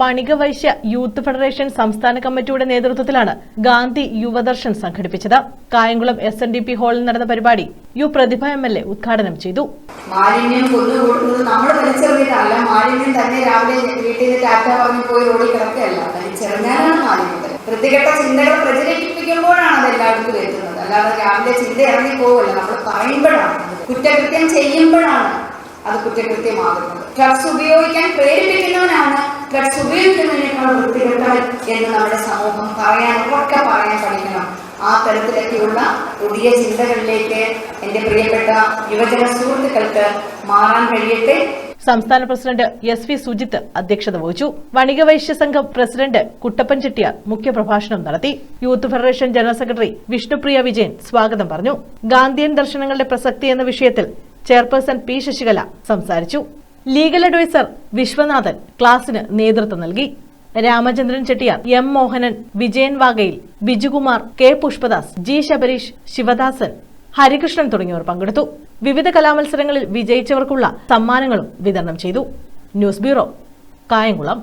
വണിക വൈശ്യ youth federation സംസ്ഥാന കമ്മിറ്റിയുടെ നേതൃത്വത്തിലാണ് ഗാന്ധി യുവദർശൻ സംഘടിപ്പിച്ചത്. Kayamkulam S N D P ഹാളിൽ നടന്ന പരിപാടി U Prathibha M L A ഉദ്ഘാടനം ചെയ്തു. മാലിന്യം നമ്മൾ വലിച്ചെറിഞ്ഞിട്ടല്ല മാലിന്യം തന്നെ രാവിലെ വീട്ടിൽ നിന്ന് ടാറ്റ പറഞ്ഞ് പോയി റോഡിൽ കിടക്കുകയല്ല വലിച്ചെറിഞ്ഞാലാണ് മാലിന്യം വൃത്തികെട്ട ചിന്തകൾ പ്രചരിപ്പിക്കുമ്പോഴാണ് അത് എല്ലായിടത്തും എത്തുന്നത് അല്ലാതെ രാവിലെ ചിന്ത ഇറങ്ങി പോവല്ല. നമ്മൾ പറയുമ്പോഴാണ്. കുറ്റകൃത്യം ചെയ്യുമ്പോഴാണ് അത് കുറ്റകൃത്യമാകുന്നത്. ഡ്രഗ്സ് ഉപയോഗിക്കാൻ പ്രേരിപ്പിക്കുന്നവനാണ് ഡ്രഗ്സ് ഉപയോഗിക്കുന്നതിനേക്കാൾ വൃത്തികെട്ടവൻ എന്ന് നമ്മുടെ സമൂഹം പറയാൻ ഉറക്കെ പറയാൻ പഠിക്കണം. ആ തരത്തിലൊക്കെയുള്ള പുതിയ ചിന്തകളിലേക്ക് എന്റെ പ്രിയപ്പെട്ട യുവജന സുഹൃത്തുക്കൾക്ക് മാറാൻ കഴിയട്ടെ. സംസ്ഥാന പ്രസിഡന്റ് എസ് വി സുജിത്ത് അധ്യക്ഷത വഹിച്ചു. വണിക വൈശ്യ സംഘം പ്രസിഡന്റ് കുട്ടപ്പൻ ചെട്ടിയാർ മുഖ്യപ്രഭാഷണം നടത്തി. Youth federation general secretary Vishnupriya Vijayan സ്വാഗതം പറഞ്ഞു. ഗാന്ധിയൻ ദർശനങ്ങളുടെ പ്രസക്തി എന്ന വിഷയത്തിൽ ചെയർപേഴ്സൺ പി ശശികല സംസാരിച്ചു. ലീഗൽ അഡ്വൈസർ വിശ്വനാഥൻ ക്ലാസിന് നേതൃത്വം നൽകി. രാമചന്ദ്രൻ ചെട്ടിയാർ എം മോഹനൻ വിജയൻ വാഗയിൽ ബിജുകുമാർ കെ പുഷ്പദാസ് ജി ശബരീഷ് ശിവദാസൻ ഹരികൃഷ്ണൻ തുടങ്ങിയവർ പങ്കെടുത്തു. വിവിധ കലാമത്സരങ്ങളിൽ വിജയിച്ചവർക്കുള്ള സമ്മാനങ്ങളും വിതരണം ചെയ്തു. News bureau Kayamkulam.